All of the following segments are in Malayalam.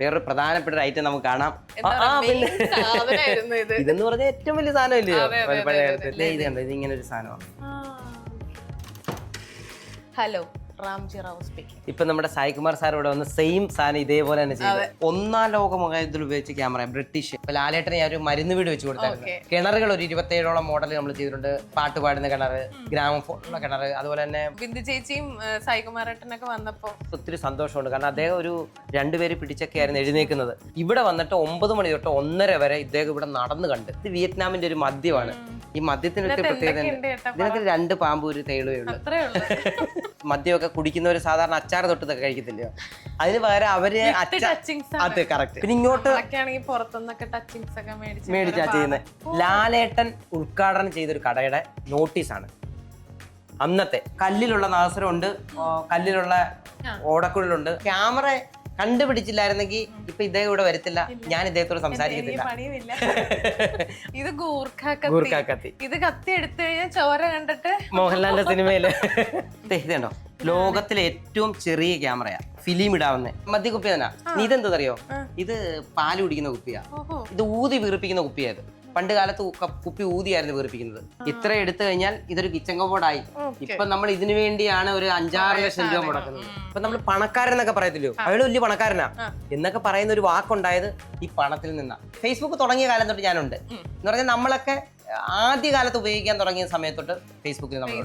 വേറൊരു പ്രധാനപ്പെട്ട ഒരു ഐറ്റം നമുക്ക് കാണാം. ആ, പിന്നെ ഇത്. ഇതെന്ന് പറഞ്ഞാൽ ഏറ്റവും വലിയ സാധനമല്ലേ? പഴയ- കാലത്ത്. ഇത് കണ്ടോ ഇത് ഇങ്ങനെ ഒരു സാധനമാണ് ഹലോ. റാംജി റാവു സ്പീക്കിംഗ് ഇപ്പൊ നമ്മുടെ സായികുമാർ സാർ ഇവിടെ വന്ന് സെയിം സാധനം ഇതേപോലെ തന്നെ ചെയ്തു. ഒന്നാം ലോക മൊബൈൽ ഉപയോഗിച്ച ക്യാമറ ബ്രിട്ടീഷ് ഇപ്പൊ ലാലേട്ടനെ ഞാൻ ഒരു മരുന്ന് വീട് വെച്ച് കൊടുത്തായിരുന്നു. കിണറുകൾ ഒരു ഇരുപത്തേഴോളം മോഡൽ നമ്മൾ ചെയ്തിട്ടുണ്ട്. പാട്ട് പാടുന്ന കിണർ ഗ്രാമഫോണുള്ള കിണർ അതുപോലെ തന്നെ ബിന്ദു ചേച്ചിയും സായികുമാരേട്ടനൊക്കെ വന്നപ്പോ ഒത്തിരി സന്തോഷമുണ്ട്. കാരണം അദ്ദേഹം ഒരു രണ്ടുപേര് പിടിച്ചൊക്കെ ആയിരുന്നു എഴുന്നേക്കുന്നത് ഇവിടെ വന്നിട്ട് ഒമ്പത് മണി തൊട്ട് ഒന്നര വരെ ഇദ്ദേഹം ഇവിടെ നടന്നു കണ്ട്. ഇത് വിയറ്റ്നാമിന്റെ ഒരു മദ്യമാണ്. ഈ മദ്യത്തിന് ഒത്തിരി പ്രത്യേകത. ഇതിനകത്ത് രണ്ട് പാമ്പ് ഒരു ഉള്ളൂ. മദ്യമൊക്കെ കുടിക്കുന്നവർ സാധാരണ അച്ചാർ തൊട്ടതൊക്കെ കഴിക്കത്തില്ലയോ? അതിന് പകരം അവർ അത് കറക്റ്റ് പിന്നെ ഇങ്ങോട്ട് മേടിച്ച് ചെയ്യുന്നത് ലാലേട്ടൻ ഉദ്ഘാടനം ചെയ്തൊരു കടയുടെ നോട്ടീസാണ് അന്നത്തെ കല്ലിലുള്ള നാസരമുണ്ട് കല്ലിലുള്ള ഓടക്കുഴലുണ്ട്. ക്യാമറ കണ്ടുപിടിച്ചില്ലായിരുന്നെങ്കിൽ ഇപ്പൊ ഇദ്ദേഹം ഇവിടെ വരത്തില്ല. ഞാൻ ഇദ്ദേഹത്തോട് സംസാരിക്കത്തില്ല. പണിയുമില്ല. ഇത് ഗൂർഖ കത്തി. ഗൂർഖ കത്തി. ഇത് കത്തി എടുത്തു കഴിഞ്ഞാൽ ചോര കണ്ടിട്ട് മോഹൻലാലിന്റെ സിനിമയിൽ. ഇതുണ്ടോ? ലോകത്തിലെ ഏറ്റവും ചെറിയ ക്യാമറയാ. ഫിലിം ഇടാവുന്ന. മദ്യ കുപ്പി തന്നെ നീ ഇതെന്തറിയോ ഇത് പാൽ കുടിക്കുന്ന കുപ്പിയാ. ഇത് ഊതി വീർപ്പിക്കുന്ന കുപ്പിയാ ഇത്. പണ്ട് കാലത്ത് കുപ്പി ഊതിയായിരുന്നു വീർപ്പിക്കുന്നത്. ഇത്ര എടുത്തു കഴിഞ്ഞാൽ ഇതൊരു കിച്ചൺ കബോർഡായി ഇപ്പൊ നമ്മൾ ഇതിനു വേണ്ടിയാണ് ഒരു അഞ്ചാറ് ലക്ഷം രൂപ മുടക്കുന്നത്. ഇപ്പൊ നമ്മൾ പണക്കാരനൊക്കെ പറയത്തില്ലോ? അയാൾ വലിയ പണക്കാരനാ. എന്നൊക്കെ പറയുന്ന ഒരു വാക്കുണ്ടായത് ഈ പണത്തിൽ നിന്നാണ് ഫേസ്ബുക്ക് തുടങ്ങിയ കാലം തൊട്ട് ഞാനുണ്ട്. എന്ന് പറഞ്ഞാൽ നമ്മളൊക്കെ ആദ്യ കാലത്ത് ഉപയോഗിക്കാൻ തുടങ്ങിയ സമയത്തൊട്ട് ഫേസ്ബുക്കിൽ നമ്മൾ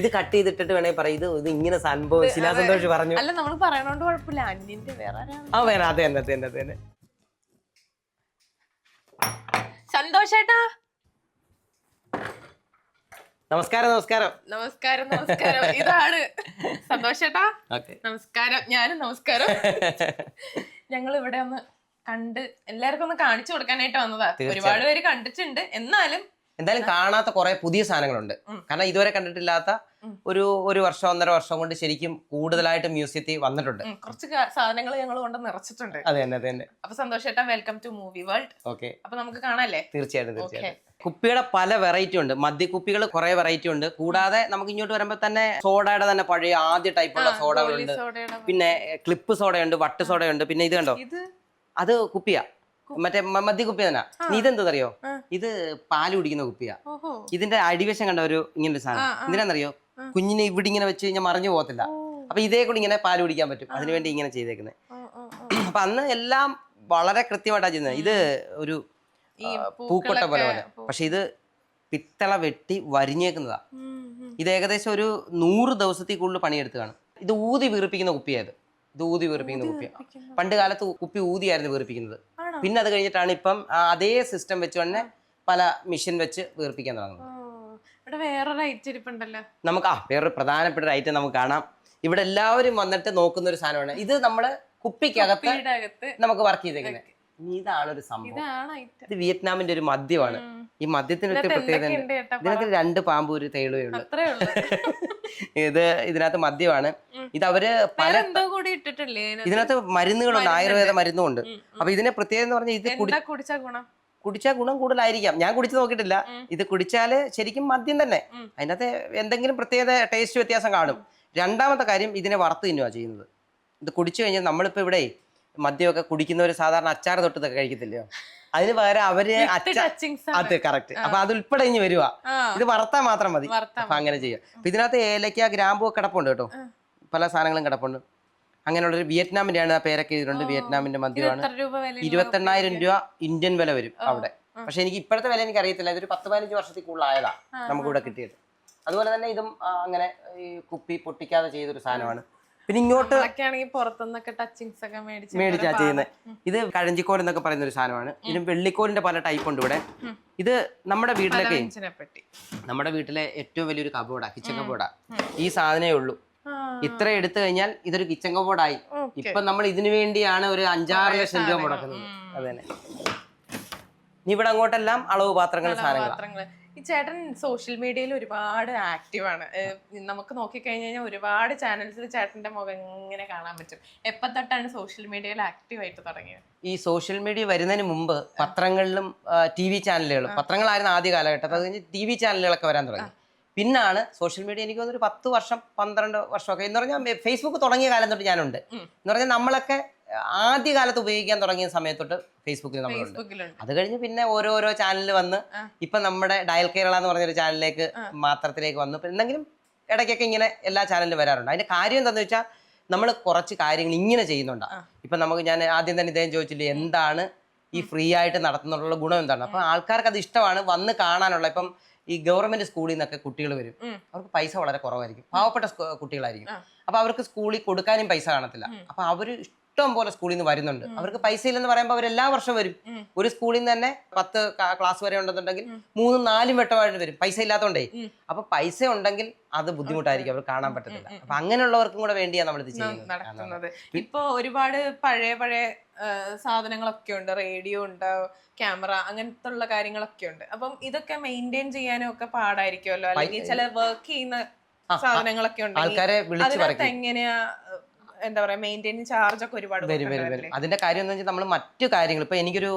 ഇത് കട്ട് ചെയ്തിട്ടിട്ട് വേണേ പറയും. ഇത് ഇത് ഇങ്ങനെ സംഭവം ശിലാസന്തോഷ് പറഞ്ഞു. അല്ല നമ്മൾ പറയണോണ്ട് കുഴപ്പമില്ല. അന്യന്റെ വേറെ ആ വേറെ അതെ തന്നെ അതെ തന്നെ അത് തന്നെ സന്തോഷേട്ടാ. നമസ്കാരം നമസ്കാരം. നമസ്കാരം നമസ്കാരം. ഇതാണ്. സന്തോഷേട്ടാ. നമസ്കാരം. ഞാനും നമസ്കാരം. ഞങ്ങൾ ഇവിടെ ഒന്ന് കണ്ട് എല്ലാവർക്കും ഒന്ന് കാണിച്ചു കൊടുക്കാനായിട്ട് വന്നതാ. ഒരുപാട് പേര് കണ്ടിട്ടുണ്ട്. എന്നാലും എന്തായാലും കാണാത്ത കുറെ പുതിയ സാധനങ്ങളുണ്ട്. കാരണം ഇതുവരെ കണ്ടിട്ടില്ലാത്ത ഒരു ഒരു വർഷം ഒന്നര വർഷം കൊണ്ട് ശരിക്കും കൂടുതലായിട്ട് മ്യൂസിയത്തിൽ വന്നിട്ടുണ്ട്. കുറച്ച് സാധനങ്ങൾ ഞങ്ങൾ കൊണ്ട് നിറച്ചിട്ടുണ്ട്. അതെ തന്നെ അതെ തന്നെ. അപ്പൊ സന്തോഷേട്ടാ welcome to movie world okay അപ്പൊ നമുക്ക് കാണാല്ലേ? തീർച്ചയായിട്ടും തീർച്ചയായിട്ടും. കുപ്പിയുടെ പല വെറൈറ്റി ഉണ്ട്. മദ്യക്കുപ്പികൾ കുറെ വെറൈറ്റി ഉണ്ട്. കൂടാതെ നമുക്ക് ഇങ്ങോട്ട് വരുമ്പോൾ തന്നെ സോഡയുടെ തന്നെ പഴയ ആദ്യ ടൈപ്പുള്ള സോഡകളുണ്ട്. പിന്നെ ക്ലിപ്പ് സോഡയുണ്ട് വട്ട് സോഡയുണ്ട്. പിന്നെ ഇത് കണ്ടോ? അത് കുപ്പിയാ. മറ്റേ മദ്യ കുപ്പി തന്നെ. നീ ഇതെന്തറിയോ ഇത് പാൽ കുടിക്കുന്ന കുപ്പിയാ. ഇതിന്റെ അടിവശം കണ്ട ഒരു ഇങ്ങനെ ഒരു സാധനം എന്തിനാന്നറിയോ? കുഞ്ഞിനെ ഇവിടെ ഇങ്ങനെ വെച്ച് കഴിഞ്ഞാൽ മറിഞ്ഞു പോകത്തില്ല. അപ്പൊ ഇതേ കൂടി ഇങ്ങനെ പാൽ കുടിക്കാൻ പറ്റും. അതിനുവേണ്ടി ഇങ്ങനെ ചെയ്തേക്കുന്നത്. അപ്പൊ അന്ന് എല്ലാം വളരെ കൃത്യമായിട്ടാ ചെയ്യുന്നത് ഇത് ഒരു പൂക്കൊട്ട പോലെ പോലെ. പക്ഷെ ഇത് പിത്തള വെട്ടി വരിഞ്ഞേക്കുന്നതാ. ഇത് ഏകദേശം ഒരു നൂറ് ദിവസത്തിൽ കൂടുതൽ കാണും. ഇത് ഊതി വീർപ്പിക്കുന്ന കുപ്പിയായത് ഇത്. ഊതി വീർപ്പിക്കുന്ന കുപ്പിയാണ് പണ്ട് കാലത്ത് കുപ്പി ഊതിയായിരുന്നു വീർപ്പിക്കുന്നത്? പിന്നെ അത് കഴിഞ്ഞിട്ടാണ് ഇപ്പം അതേ സിസ്റ്റം വെച്ച് തന്നെ പല മെഷീൻ വെച്ച് വീർപ്പിക്കാൻ തുടങ്ങുന്നത്. ഇവിടെ വേറൊരു ഐറ്റം ഇരിപ്പുണ്ടല്ലോ. നമുക്ക് ആ വേറൊരു പ്രധാനപ്പെട്ട ഒരു ഐറ്റം നമുക്ക് കാണാം. ഇവിടെ എല്ലാവരും വന്നിട്ട് നോക്കുന്ന ഒരു സാധനമാണ്. ഇത് നമ്മൾ കുപ്പിക്കകത്ത് നമുക്ക് വർക്ക് ചെയ്തേക്കുന്നത് ഇതാണ് ഒരു സംഭവം. ഇത് വിയറ്റ്നാമിന്റെ ഒരു മദ്യമാണ്. ഈ മദ്യത്തിന് ഒരു പ്രത്യേകത ഇതിനകത്ത് രണ്ട് പാമ്പ് ഒരു ഉള്ളൂ. ഇത് ഇതിനകത്ത് മദ്യമാണ്. ഇത് അവർ പല ഇതിനകത്ത്? മരുന്നുകളുണ്ട് ആയുർവേദ മരുന്നും ഉണ്ട് അപ്പൊ ഇതിനെ പ്രത്യേകത എന്ന് പറഞ്ഞാൽ ഇത് കുടിച്ചാൽ ഗുണം? കുടിച്ചാൽ ഗുണം കൂടുതലായിരിക്കാം. ഞാൻ കുടിച്ചു നോക്കിയിട്ടില്ല. ഇത് കുടിച്ചാൽ ശരിക്കും മദ്യം തന്നെ. അതിനകത്ത് എന്തെങ്കിലും പ്രത്യേക ടേസ്റ്റ് വ്യത്യാസം കാണും. രണ്ടാമത്തെ കാര്യം ഇതിനെ വറുത്ത് തിന്നുക ചെയ്യുന്നത്. ഇത് കുടിച്ചു കഴിഞ്ഞാൽ നമ്മളിപ്പോ ഇവിടെ മദ്യമൊക്കെ കുടിക്കുന്നവർ സാധാരണ അച്ചാർ തൊട്ടതൊക്കെ കഴിക്കത്തില്ലയോ? അതിന് പകരം അവർ അത് കറക്റ്റ് അപ്പൊ അത് ഉൾപ്പെടെ ഇനി വരുവാ ഇത് വറുത്താൽ മാത്രം മതി. അപ്പൊ അങ്ങനെ ചെയ്യാം. അപ്പൊ ഇതിനകത്ത് ഏലക്ക ഗ്രാമ്പു കിടപ്പുണ്ട് കേട്ടോ. പല സാധനങ്ങളും കിടപ്പുണ്ട്. അങ്ങനെയുള്ളൊരു വിയറ്റ്നാമിന്റെ ആണ് ആ പേരൊക്കെ എഴുതിയിട്ടുണ്ട് വിയറ്റ്നാമിന്റെ മദ്യമാണ്. ഇരുപത്തെണ്ണായിരം രൂപ ഇന്ത്യൻ വില വരും അവിടെ. പക്ഷെ എനിക്ക് ഇപ്പോഴത്തെ വില എനിക്ക് അറിയത്തില്ല. ഇതൊരു പത്ത് പതിനഞ്ച് വർഷത്തിൽ കൂടുതലായതാ നമുക്ക് ഇവിടെ കിട്ടിയത്. അതുപോലെ തന്നെ ഇതും അങ്ങനെ ഈ കുപ്പി പൊട്ടിക്കാതെ ചെയ്തൊരു സാധനമാണ്. പിന്നെ ഇങ്ങോട്ട് പുറത്തുനിന്നൊക്കെ ടച്ചിങ്സ് ഒക്കെ മേടിച്ച് ചെയ്യുന്നത് ഇത് കഴഞ്ചിക്കോൽ എന്നൊക്കെ പറയുന്ന ഒരു സാധനമാണ്. ഇതിന് വെള്ളിക്കോലിന്റെ പല ടൈപ്പ് ഉണ്ട് ഇവിടെ. ഇത് നമ്മുടെ വീട്ടിലൊക്കെ നമ്മുടെ വീട്ടിലെ ഏറ്റവും വലിയൊരു കബോർഡാ കിച്ചൺ കബോർഡാ ഈ സാധനമേ ഉള്ളൂ. ഇത്ര എടുത്തു കഴിഞ്ഞാൽ ഇതൊരു കിച്ചൺ കബോർഡായി. ഇപ്പൊ നമ്മൾ ഇതിനു വേണ്ടിയാണ് ഒരു അഞ്ചാറ് ലക്ഷം രൂപ മുടക്കുന്നത്. അതന്നെ. ഇവിടെ അങ്ങോട്ടെല്ലാം അളവ് പാത്രങ്ങൾ ഈ ചേട്ടൻ സോഷ്യൽ മീഡിയയിൽ ഒരുപാട് ആക്റ്റീവ് ആണ്. നമുക്ക് നോക്കിക്കഴിഞ്ഞ് കഴിഞ്ഞാൽ ഒരുപാട് ചാനൽസിൽ ചേട്ടന്റെ മുഖം ഇങ്ങനെ കാണാൻ പറ്റും. എപ്പോ തൊട്ടാണ് സോഷ്യൽ മീഡിയയിൽ ആക്റ്റീവ് ആയിട്ട് തുടങ്ങിയത്? ഈ സോഷ്യൽ മീഡിയ വരുന്നതിന് മുമ്പ് പത്രങ്ങളിലും ടി വി ചാനലുകളും പത്രങ്ങളായിരുന്നു ആദ്യ കാലഘട്ടം. അത് കഴിഞ്ഞ് ടി വി ചാനലുകളൊക്കെ വരാൻ തുടങ്ങി. പിന്നാണ് സോഷ്യൽ മീഡിയ എനിക്ക് തോന്നുന്നു ഒരു പത്ത് വർഷം പന്ത്രണ്ട് വർഷമൊക്കെ. എന്ന് പറഞ്ഞാൽ ഫേസ്ബുക്ക് തുടങ്ങിയ കാലം തൊട്ട് ഞാനുണ്ട്. എന്ന് പറഞ്ഞാൽ നമ്മളൊക്കെ ആദ്യ കാലത്ത് ഉപയോഗിക്കാൻ തുടങ്ങിയ സമയത്തൊട്ട് ഫേസ്ബുക്കിൽ നമ്മളുണ്ട് അത് കഴിഞ്ഞ് പിന്നെ ഓരോരോ ചാനലിൽ വന്ന്. ഇപ്പൊ നമ്മുടെ ഡയൽ കേരള എന്ന് പറഞ്ഞൊരു ചാനലിലേക്ക് മാത്രത്തിലേക്ക് വന്നു. എന്തെങ്കിലും ഇടയ്ക്കൊക്കെ ഇങ്ങനെ എല്ലാ ചാനലിലും വരാറുണ്ട്. അതിന്റെ കാര്യം എന്താണെന്ന് വെച്ചാൽ നമ്മൾ കുറച്ച് കാര്യങ്ങൾ ഇങ്ങനെ ചെയ്യുന്നുണ്ട്. ഇപ്പൊ നമുക്ക് ഞാൻ ആദ്യം തന്നെ ഇദ്ദേഹം ചോദിച്ചില്ലേ എന്താണ് ഈ ഫ്രീ ആയിട്ട് നടത്തുന്നുള്ള ഗുണം എന്താണ്? അപ്പൊ ആൾക്കാർക്ക് അത് ഇഷ്ടമാണ്. വന്ന് കാണാനുള്ള ഇപ്പം ഈ ഗവൺമെന്റ് സ്കൂളിൽ നിന്നൊക്കെ കുട്ടികൾ വരും. അവർക്ക് പൈസ വളരെ കുറവായിരിക്കും. പാവപ്പെട്ട കുട്ടികളായിരിക്കും. അപ്പൊ അവർക്ക് സ്കൂളിൽ കൊടുക്കാനും പൈസ കാണത്തില്ല. അപ്പൊ അവർ ഇഷ്ടം പോലെ സ്കൂളിൽ നിന്ന് വരുന്നുണ്ട്. അവർക്ക് പൈസ ഇല്ലെന്ന് പറയുമ്പോൾ അവർ എല്ലാ വർഷവും വരും. ഒരു സ്കൂളിൽ നിന്ന് തന്നെ പത്ത് ക്ലാസ് വരെ ഉണ്ടെന്നുണ്ടെങ്കിൽ മൂന്നും നാലും വെട്ടമായിട്ട് വരും. പൈസ ഇല്ലാത്തതുകൊണ്ടേ. അപ്പൊ പൈസ ഉണ്ടെങ്കിൽ അത് ബുദ്ധിമുട്ടായിരിക്കും. അവർ കാണാൻ പറ്റത്തില്ല. അപ്പൊ അങ്ങനെയുള്ളവർക്കും കൂടെ വേണ്ടിയാണ് നമ്മൾ ഇത് ചെയ്യുന്നത്. ഇപ്പൊ ഒരുപാട് പഴയ പഴയ സാധനങ്ങളൊക്കെ ഉണ്ട്. റേഡിയോ ഉണ്ട് ക്യാമറ അങ്ങനത്തെ ഉള്ള കാര്യങ്ങളൊക്കെ ഉണ്ട്. അപ്പം ഇതൊക്കെ മെയിന്റെയിൻ ചെയ്യാനും ഒക്കെ പാടായിരിക്കുമല്ലോ? അല്ലെങ്കിൽ ചില വർക്ക് ചെയ്യുന്ന സാധനങ്ങളൊക്കെ ഉണ്ട് അതിനകത്ത് എങ്ങനെയാ എന്താ പറയാ മെയിന്റെയിൻ ചാർജ് ഒക്കെ ഒരുപാട് വരും വരും വരും. അതിന്റെ കാര്യം എന്ന് വെച്ചാൽ നമ്മൾ മറ്റു കാര്യങ്ങൾ ഇപ്പൊ എനിക്കൊരു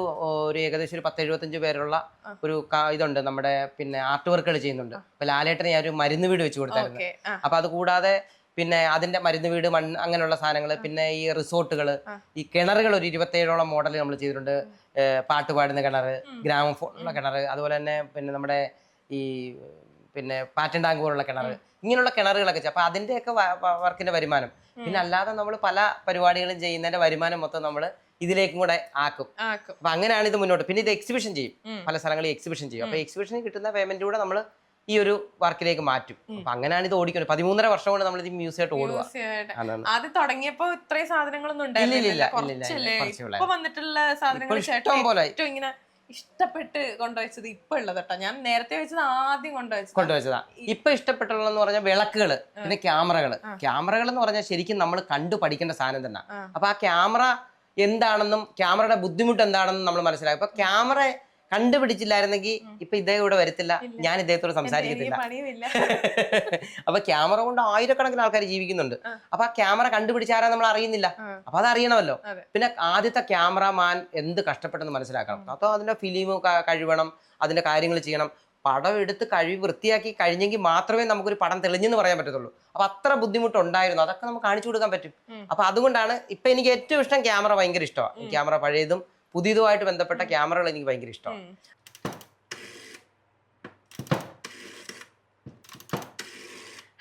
ഒരു ഏകദേശം ഒരു പത്ത് എഴുപത്തഞ്ച് പേരുള്ള ഒരു ഇതുണ്ട് നമ്മുടെ പിന്നെ ആർട്ട് വർക്കുകൾ ചെയ്യുന്നുണ്ട്. ഇപ്പൊ ലാലേട്ടന് ഞാൻ ഒരു മരുന്ന് വീട് വെച്ച് കൊടുത്തായിരുന്നു. അപ്പൊ അത് കൂടാതെ പിന്നെ അതിന്റെ മരുന്ന് വീട് മണ്ണ് അങ്ങനെയുള്ള സാധനങ്ങൾ പിന്നെ ഈ റിസോർട്ടുകൾ ഈ കിണറുകൾ ഒരു ഇരുപത്തേഴോളം മോഡൽ നമ്മൾ ചെയ്തിട്ടുണ്ട്. പാട്ടുപാടുന്ന പാട്ട് പാടുന്ന കിണർ ഗ്രാമഫോണുള്ള കിണർ അതുപോലെ തന്നെ പിന്നെ നമ്മുടെ ഈ പിന്നെ പാറ്റൻ ടാങ്ക് പോലുള്ള കിണർ ഇങ്ങനെയുള്ള കിണറുകളൊക്കെ ചെയ്യും. അപ്പൊ അതിന്റെയൊക്കെ വർക്കിന്റെ വരുമാനം. പിന്നെ അല്ലാതെ നമ്മൾ പല പരിപാടികളും ചെയ്യുന്നതിന്റെ വരുമാനം മൊത്തം നമ്മൾ ഇതിലേക്കും കൂടെ ആക്കും. അപ്പൊ അങ്ങനെയാണ് ഇത് മുന്നോട്ട്. പിന്നെ ഇത് എക്സിബിഷൻ ചെയ്യും. പല സ്ഥലങ്ങളിൽ എക്സിബിഷൻ ചെയ്യും. അപ്പൊ എക്സിബിഷന് കിട്ടുന്ന പേയ്മെന്റ് കൂടെ നമ്മൾ ഈ ഒരു വർക്കിലേക്ക് മാറ്റും. അപ്പൊ അങ്ങനെയാണ് ഇത് ഓടിക്കുന്നത് പതിമൂന്നര വർഷം കൊണ്ട് നമ്മൾ ഇത് മ്യൂസിയമായിട്ട് ഓടുക അത് തുടങ്ങിയപ്പോ ഇത്രയും സാധനങ്ങളൊന്നും ഉണ്ടായിരുന്നില്ല ഇഷ്ടം പോലെ. ഇങ്ങനെ ഇഷ്ടപ്പെട്ട് കൊണ്ടുവച്ചത് ഇപ്പൊ ഉള്ളത് കേട്ടോ ഞാൻ നേരത്തെ വെച്ചത് ആദ്യം കൊണ്ടുവച്ചത്. കൊണ്ടുവച്ചതാ. ഇപ്പൊ ഇഷ്ടപ്പെട്ടുള്ളതെന്ന് പറഞ്ഞാൽ വിളക്കുകൾ പിന്നെ ക്യാമറകൾ. ക്യാമറകൾ എന്ന് പറഞ്ഞാൽ ശരിക്കും നമ്മൾ കണ്ടു പഠിക്കേണ്ട സാധനം തന്നെ. അപ്പൊ ആ ക്യാമറ എന്താണെന്നും ക്യാമറയുടെ ബുദ്ധിമുട്ട് എന്താണെന്നും നമ്മൾ മനസ്സിലാക്കും. അപ്പൊ ക്യാമറ കണ്ടുപിടിച്ചില്ലായിരുന്നെങ്കിൽ ഇപ്പൊ ഇദ്ദേഹം ഇവിടെ വരത്തില്ല. ഞാൻ ഇദ്ദേഹത്തോട് സംസാരിക്കത്തില്ല. അപ്പൊ ക്യാമറ കൊണ്ട് ആയിരക്കണക്കിന് ആൾക്കാർ ജീവിക്കുന്നുണ്ട്. അപ്പൊ ആ ക്യാമറ കണ്ടുപിടിച്ചാരാ നമ്മൾ അറിയുന്നില്ല. അപ്പൊ അത് അറിയണമല്ലോ. പിന്നെ ആദ്യത്തെ ക്യാമറമാൻ എന്ത് കഷ്ടപ്പെട്ടെന്ന് മനസ്സിലാക്കണം. അപ്പൊ അതിന്റെ ഫിലിം കഴിവണം അതിന്റെ കാര്യങ്ങൾ ചെയ്യണം. പടം എടുത്ത് കഴിവ് വൃത്തിയാക്കി കഴിഞ്ഞെങ്കിൽ മാത്രമേ നമുക്കൊരു പടം തെളിഞ്ഞെന്ന് പറയാൻ പറ്റത്തുള്ളൂ. അപ്പൊ അത്ര ബുദ്ധിമുട്ടുണ്ടായിരുന്നു. അതൊക്കെ നമുക്ക് കാണിച്ചു കൊടുക്കാൻ പറ്റും. അപ്പൊ അതുകൊണ്ടാണ് ഇപ്പൊ എനിക്ക് ഏറ്റവും ഇഷ്ടം ക്യാമറ ഭയങ്കര ഇഷ്ടമാണ് ക്യാമറ പഴയതും പുതിയതുമായിട്ട് ബന്ധപ്പെട്ട ക്യാമറകൾ എനിക്ക് ഭയങ്കര ഇഷ്ടമാണ്.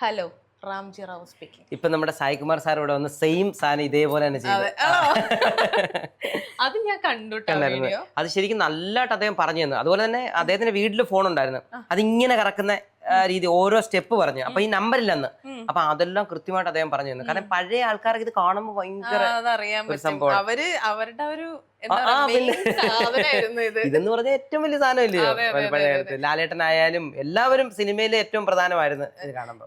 ഹലോ. റാംജി റാവു സ്പീക്കിംഗ് ഇപ്പൊ നമ്മുടെ സായികുമാർ സാർ ഇവിടെ വന്ന് സെയിം സാധനം ഇതേപോലെ തന്നെ ചെയ്തു. അത്. ഞാൻ വീഡിയോ അത് ശരിക്കും നല്ലതായിട്ട് അദ്ദേഹം പറഞ്ഞു തന്നു. അതുപോലെ തന്നെ അദ്ദേഹത്തിന്റെ വീട്ടിൽ ഫോൺ ഉണ്ടായിരുന്നു. അതിങ്ങനെ കറക്കുന്ന രീതി ഓരോ സ്റ്റെപ്പ് പറഞ്ഞു. അപ്പൊ ഈ നമ്പർ ഇല്ലെന്ന്. അപ്പൊ അതെല്ലാം കൃത്യമായിട്ട് അദ്ദേഹം പറഞ്ഞു തന്നു. കാരണം പഴയ ആൾക്കാർക്ക് ഇത് കാണുമ്പോൾ ഭയങ്കര സംഭവം. അവർ അവരുടെ ഒരു ഇതെന്ന് പറഞ്ഞ ഏറ്റവും വലിയ സാധനമില്ലയോ പഴയ കാലത്ത് ലാലേട്ടനായാലും എല്ലാവരും സിനിമയിലെ ഏറ്റവും പ്രധാനമായിരുന്നു ഇത് കാണുമ്പോൾ